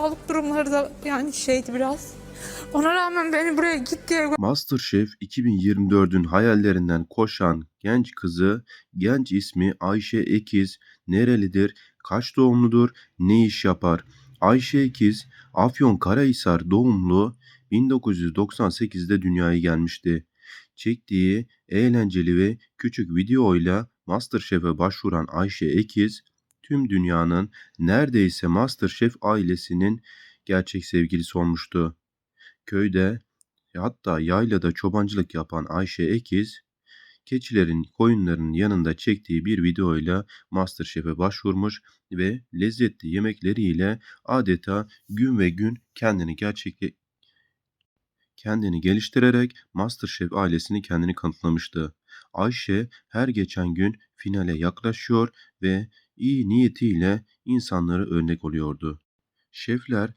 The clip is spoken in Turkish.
Sağlık durumları da yani şeydi biraz. Ona rağmen beni buraya git diye MasterChef 2024'ün hayallerinden koşan genç kızı, genç ismi Ayşe Ekiz, nerelidir, kaç doğumludur, ne iş yapar? Ayşe Ekiz, Afyonkarahisar doğumlu, 1998'de dünyaya gelmişti. Çektiği eğlenceli ve küçük videoyla MasterChef'e başvuran Ayşe Ekiz, tüm dünyanın neredeyse MasterChef ailesinin gerçek sevgilisi olmuştu. Köyde Hatta yaylada çobancılık yapan Ayşe Ekiz, keçilerin, koyunların yanında çektiği bir videoyla MasterChef'e başvurmuş ve lezzetli yemekleriyle adeta gün ve gün kendini gerçekle kendini geliştirerek MasterChef ailesini kendini kanıtlamıştı. Ayşe her geçen gün finale yaklaşıyor ve iyi niyetiyle insanlara örnek oluyordu. Şefler